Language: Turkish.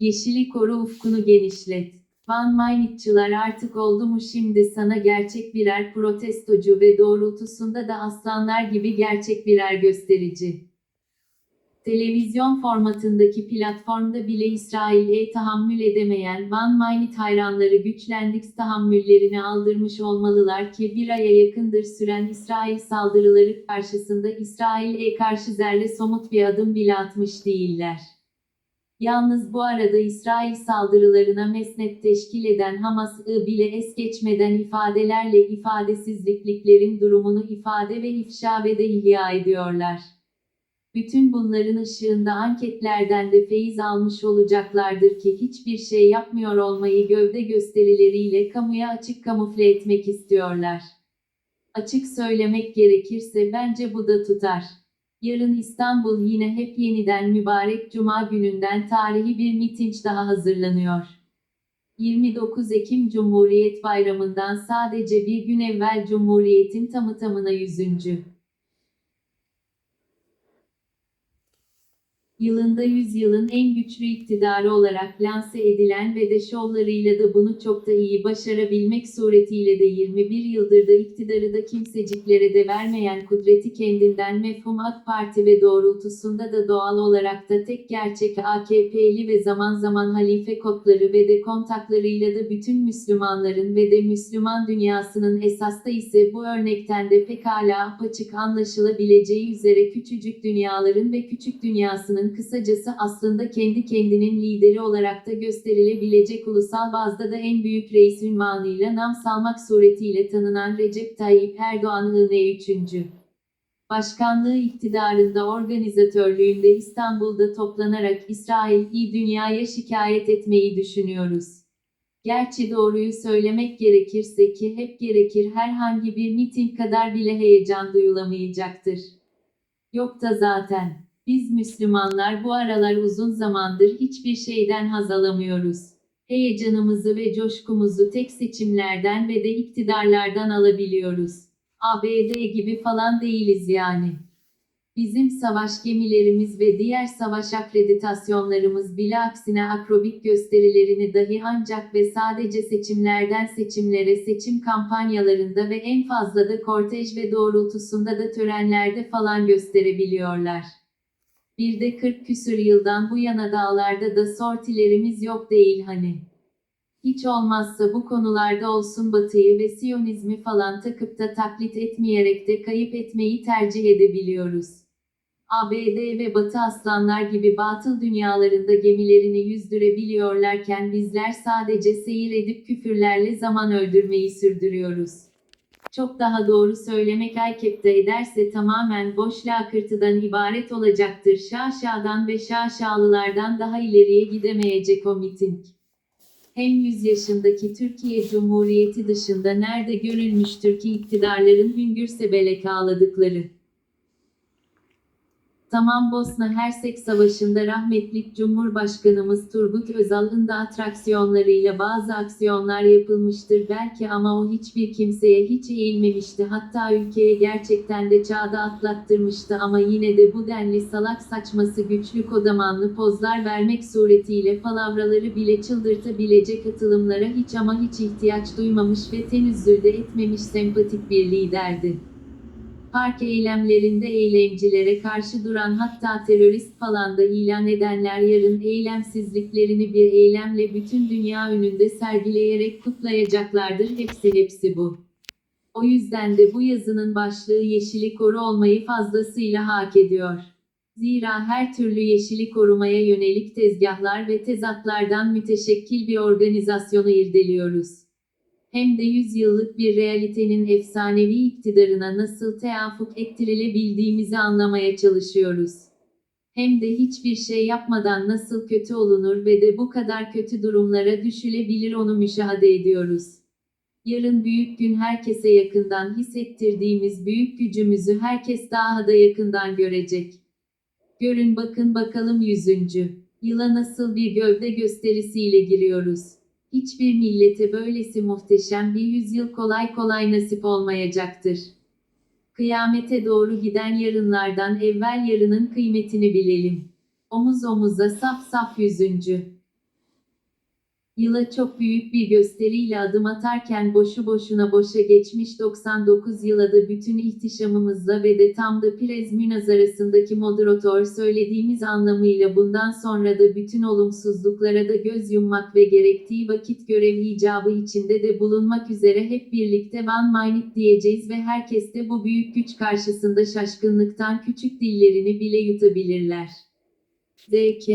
Yeşili koru ufkunu genişlet. Van Meinitçılar artık oldu mu şimdi sana gerçek birer protestocu ve doğrultusunda da aslanlar gibi gerçek birer gösterici. Televizyon formatındaki platformda bile İsrail'e tahammül edemeyen Van Meinit hayranları güçlendikçe tahammüllerini aldırmış olmalılar ki bir aya yakındır süren İsrail saldırıları karşısında İsrail'e karşı zerre somut bir adım bile atmış değiller. Yalnız bu arada İsrail saldırılarına mesnet teşkil eden Hamas'ı bile es geçmeden ifadelerle ifadesizlikliklerin durumunu ifade ve ifşa ve de ihya ediyorlar. Bütün bunların ışığında anketlerden de feyiz almış olacaklardır ki hiçbir şey yapmıyor olmayı gövde gösterileriyle kamuya açık kamufle etmek istiyorlar. Açık söylemek gerekirse bence bu da tutar. Yarın İstanbul yine hep yeniden mübarek Cuma gününden tarihi bir miting daha hazırlanıyor. 29 Ekim Cumhuriyet Bayramı'ndan sadece bir gün evvel Cumhuriyet'in tamı tamına 100. Yılında yüzyılın en güçlü iktidarı olarak lanse edilen ve de şovlarıyla da bunu çok da iyi başarabilmek suretiyle de 21 yıldır da iktidarı da kimseciklere de vermeyen kudreti kendinden mefhum AK Parti ve doğrultusunda da doğal olarak da tek gerçek AKP'li ve zaman zaman halife kodları ve de kontaklarıyla da bütün Müslümanların ve de Müslüman dünyasının esasta ise bu örnekten de pekala apaçık anlaşılabileceği üzere küçücük dünyaların ve küçük dünyasının kısacası aslında kendi kendinin lideri olarak da gösterilebilecek ulusal bazda da en büyük reis ünvanıyla nam salmak suretiyle tanınan Recep Tayyip Erdoğan'ın 3. Başkanlığı iktidarında organizatörlüğünde İstanbul'da toplanarak İsrail'i dünyaya şikayet etmeyi düşünüyoruz. Gerçi doğruyu söylemek gerekirse ki hep gerekir herhangi bir miting kadar bile heyecan duyulamayacaktır. Yok da zaten. Biz Müslümanlar bu aralar uzun zamandır hiçbir şeyden haz alamıyoruz. Heyecanımızı ve coşkumuzu tek seçimlerden ve de iktidarlardan alabiliyoruz. ABD gibi falan değiliz yani. Bizim savaş gemilerimiz ve diğer savaş akreditasyonlarımız bile aksine akrobik gösterilerini dahi ancak ve sadece seçimlerden seçimlere seçim kampanyalarında ve en fazla da kortej ve doğrultusunda da törenlerde falan gösterebiliyorlar. Bir de 40 küsür yıldan bu yana dağlarda da sortilerimiz yok değil hani. Hiç olmazsa bu konularda olsun Batı'yı ve Siyonizmi falan takıp da taklit etmeyerek de kayıp etmeyi tercih edebiliyoruz. ABD ve Batı aslanlar gibi batıl dünyalarında gemilerini yüzdürebiliyorlarken bizler sadece seyir edip küfürlerle zaman öldürmeyi sürdürüyoruz. Çok daha doğru söylemek Aykep'te ederse tamamen boş lakırtıdan ibaret olacaktır. Şaşadan ve şaşalılardan daha ileriye gidemeyecek o miting. Hem 100 yaşındaki Türkiye Cumhuriyeti dışında nerede görülmüştür ki iktidarların hüngür sebelek ağladıkları. Tamam Bosna Hersek Savaşı'nda rahmetlik Cumhurbaşkanımız Turgut Özal'ın da atraksiyonlarıyla bazı aksiyonlar yapılmıştır belki ama o hiçbir kimseye hiç eğilmemişti hatta ülkeye gerçekten de çağda atlattırmıştı ama yine de bu denli salak saçması güçlü kodamanlı pozlar vermek suretiyle palavraları bile çıldırtabilecek atılımlara hiç ama hiç ihtiyaç duymamış ve tenezzül de etmemiş sempatik bir liderdi. Park eylemlerinde eylemcilere karşı duran hatta terörist falan da ilan edenler yarın eylemsizliklerini bir eylemle bütün dünya önünde sergileyerek kutlayacaklardır. Hepsi hepsi bu. O yüzden de bu yazının başlığı yeşili koru olmayı fazlasıyla hak ediyor. Zira her türlü yeşili korumaya yönelik tezgahlar ve tezatlardan müteşekkil bir organizasyonu irdeliyoruz hem de yüzyıllık bir realitenin efsanevi iktidarına nasıl teafuk ettirilebildiğimizi anlamaya çalışıyoruz. Hem de hiçbir şey yapmadan nasıl kötü olunur ve de bu kadar kötü durumlara düşülebilir onu müşahede ediyoruz. Yarın büyük gün herkese yakından hissettirdiğimiz büyük gücümüzü herkes daha da yakından görecek. Görün bakın bakalım yüzüncü. Yıla nasıl bir gövde gösterisiyle giriyoruz. Hiçbir millete böylesi muhteşem bir yüzyıl kolay kolay nasip olmayacaktır. Kıyamete doğru giden yarınlardan evvel yarının kıymetini bilelim. Omuz omuza saf saf yüzüncü. Yıla çok büyük bir gösteriyle adım atarken boşu boşuna boşa geçmiş 99 yıla da bütün ihtişamımızla ve de tam da Pirez münazarasındaki moderatör söylediğimiz anlamıyla bundan sonra da bütün olumsuzluklara da göz yummak ve gerektiği vakit görev icabı içinde de bulunmak üzere hep birlikte One Minute diyeceğiz ve herkes de bu büyük güç karşısında şaşkınlıktan küçük dillerini bile yutabilirler. DK